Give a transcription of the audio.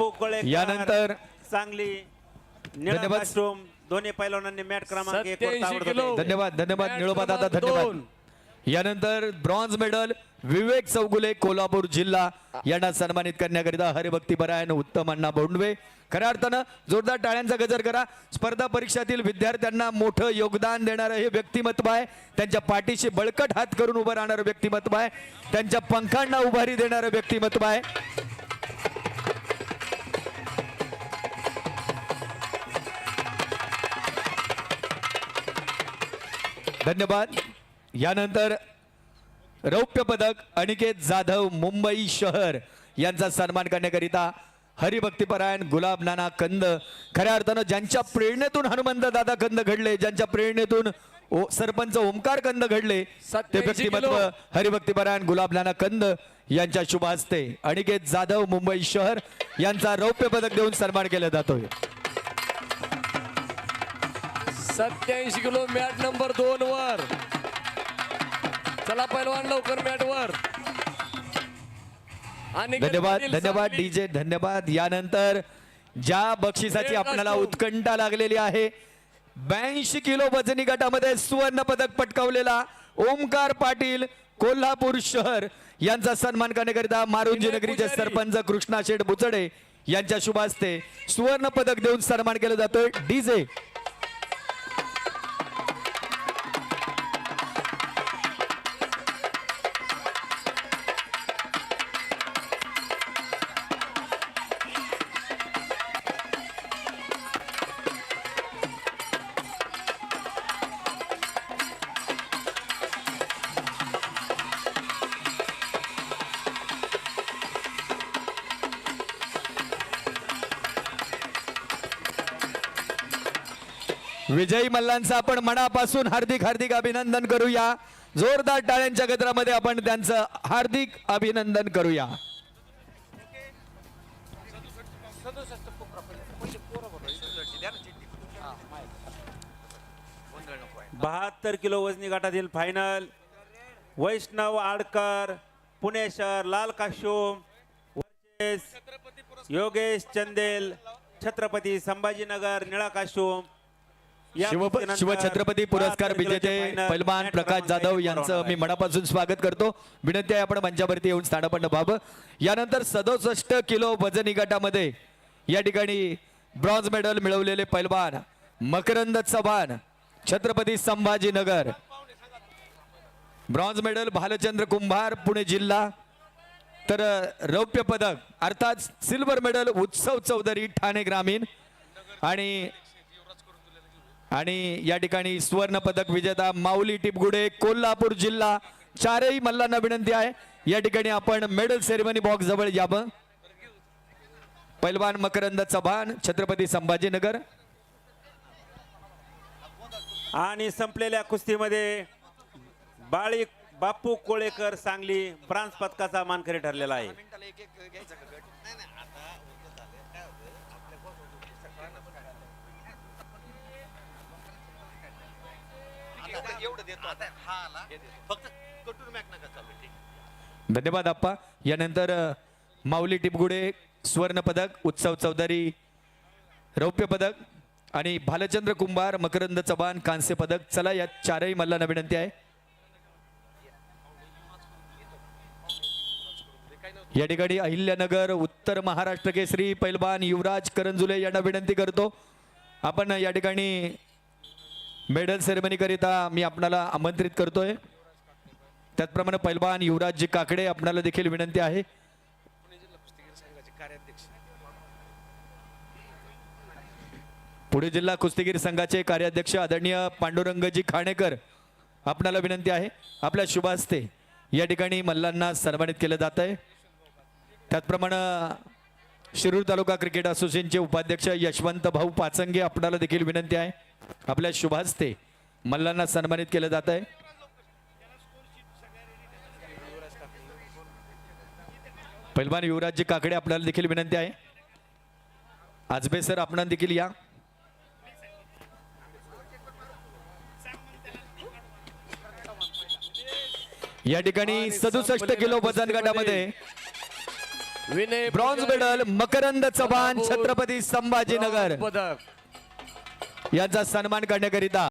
बापू कोळे यानंतर सांगली दोन्ही पैलवानांनी मॅट क्रमांक एक वर 87 ताबडतोब किलो. यायचे. धन्यवाद धन्यवाद निळोबा दादा क्रमांक धन्यवाद. यानंतर ब्रॉन्झ मेडल विवेक चौगुले कोल्हापूर जिल्हा. यांना सन्मानित करण्याकरिता हरिभक्ती परायण उत्तम अण्णा बोंडवे. खऱ्या अर्थानं जोरदार टाळ्यांचा गजर करा. स्पर्धा परीक्षातील विद्यार्थ्यांना मोठं योगदान देणारं हे व्यक्तिमत्व आहे. त्यांच्या पाठीशी बळकट हात करून उभं राहणारं व्यक्तिमत्व आहे. त्यांच्या पंखांना उभारी देणारं व्यक्तिमत्व आहे. धन्यवाद. यानंतर रौप्य पदक अनिकेत जाधव मुंबई शहर यांचा सन्मान करण्याकरिता हरिभक्तीपरायण गुलाब नाना कंद. खऱ्या अर्थानं ज्यांच्या प्रेरणेतून हनुमंत दादा कंद घडले ज्यांच्या प्रेरणेतून सरपंच ओमकार कंद घडले ते 87 व्यक्तिमत्व. हरिभक्तीपरायण गुलाब नाना कंद यांच्या शुभ हस्ते अनिकेत जाधव मुंबई शहर यांचा रौप्य पदक देऊन सन्मान केला जातोय. सत्याऐंशी किलो मॅट नंबर दोन वर चला पैलवान लवकर मॅट वर आणि धन्यवाद धन्यवाद. डीजे धन्यवाद यानंतर ज्या बक्षिसाची आपल्याला. उत्कंठा लागलेली आहे ब्याऐंशी किलो वजनी गटामध्ये सुवर्ण पदक पटकावलेला ओमकार पाटील कोल्हापूर शहर यांचा सन्मान करण्याकरिता मारुंजी नगरीचे. सरपंच कृष्णा शेठ बुचडे यांच्या शुभ हस्ते सुवर्ण पदक देऊन सन्मान केला जातोय डीजे विजयी मल्लांचं आपण मनापासून हार्दिक हार्दिक अभिनंदन करूया. जोरदार टाळ्यांच्या गजरामध्ये आपण त्यांचं हार्दिक अभिनंदन करूया. बहात्तर किलो वजनी गटातील फायनल वैष्णव आडकर पुणे शहर लाल काश्यूम योगेश चंदेल छत्रपती संभाजीनगर निळा काश्यूम शिव शिवछत्रपती पुरस्कार 72 किलोचे विजेते पैलवान प्रकाश जाधव यांचं मी. मनापासून स्वागत करतो. विनंती आहे आपण मंचावरती येऊन स्थानपन्न व्हावं. यानंतर सदोसष्ट किलो वजनी गटामध्ये या ठिकाणी ब्रॉन्झ मेडल मिळवलेले पैलवान मकरंद चव्हाण छत्रपती संभाजीनगर. ब्रॉन्झ मेडल भालचंद्र कुंभार पुणे जिल्हा. तर रौप्य पदक अर्थात सिल्वर मेडल उत्सव चौधरी ठाणे ग्रामीण. आणि आणि या ठिकाणी सुवर्ण पदक विजेता माऊली टिपगुडे कोल्हापूर जिल्हा चारही मल्लांना विनंती आहे. या ठिकाणी आपण मेडल सेरेमनी बॉक्स जवळ यावं. पैलवान मकरंद चव्हाण छत्रपती संभाजीनगर. आणि संपलेल्या कुस्तीमध्ये बाळी बापू कोळेकर सांगली ब्रांज पदकाचा मानकरी ठरलेला आहे. धन्यवाद आप्पा. यानंतर अ, माऊली टिपगुडे सुवर्ण पदक उत्सव चौधरी रौप्य पदक आणि भालचंद्र कुंभार मकरंद चव्हाण कांस्य पदक. चला या चारही मल्लांना विनंती आहे. या ठिकाणी अहिल्यानगर उत्तर महाराष्ट्र केसरी पैलवान युवराज करंजुले यांना विनंती करतो. आपण या ठिकाणी मेडल सेरेमनी करिता मी आपणाला आमंत्रित करतोय. त्याचप्रमाणे पैलवान युवराजजी काकडे आपणाला देखील विनंती आहे. पुणे जिल्हा कुस्तीगीर संघाचे कार्याध्यक्ष आदरणीय पांडुरंगजी खाणेकर आपणाला विनंती आहे. आपल्या शुभ हस्ते या ठिकाणी मल्लांना सन्मानित केलं जात आहे त्याचप्रमाणे शिरूर तालुका क्रिकेट असोसिएशनचे उपाध्यक्ष यशवंत भाऊ पाचंगे आपणाला देखील विनंती आहे. आपल्या शुभ हस्ते मल्लांना सन्मानित केलं जात आहे. पैलवान युवराजजी काकडे आपल्याला देखील विनंती आहे. आजबे सर आपण देखील या. या ठिकाणी सदुसष्ट किलो वजन गटामध्ये विनय ब्रॉन्झ मेडल मकरंद चव्हाण छत्रपती संभाजीनगर. यांचा सन्मान करण्याकरिता.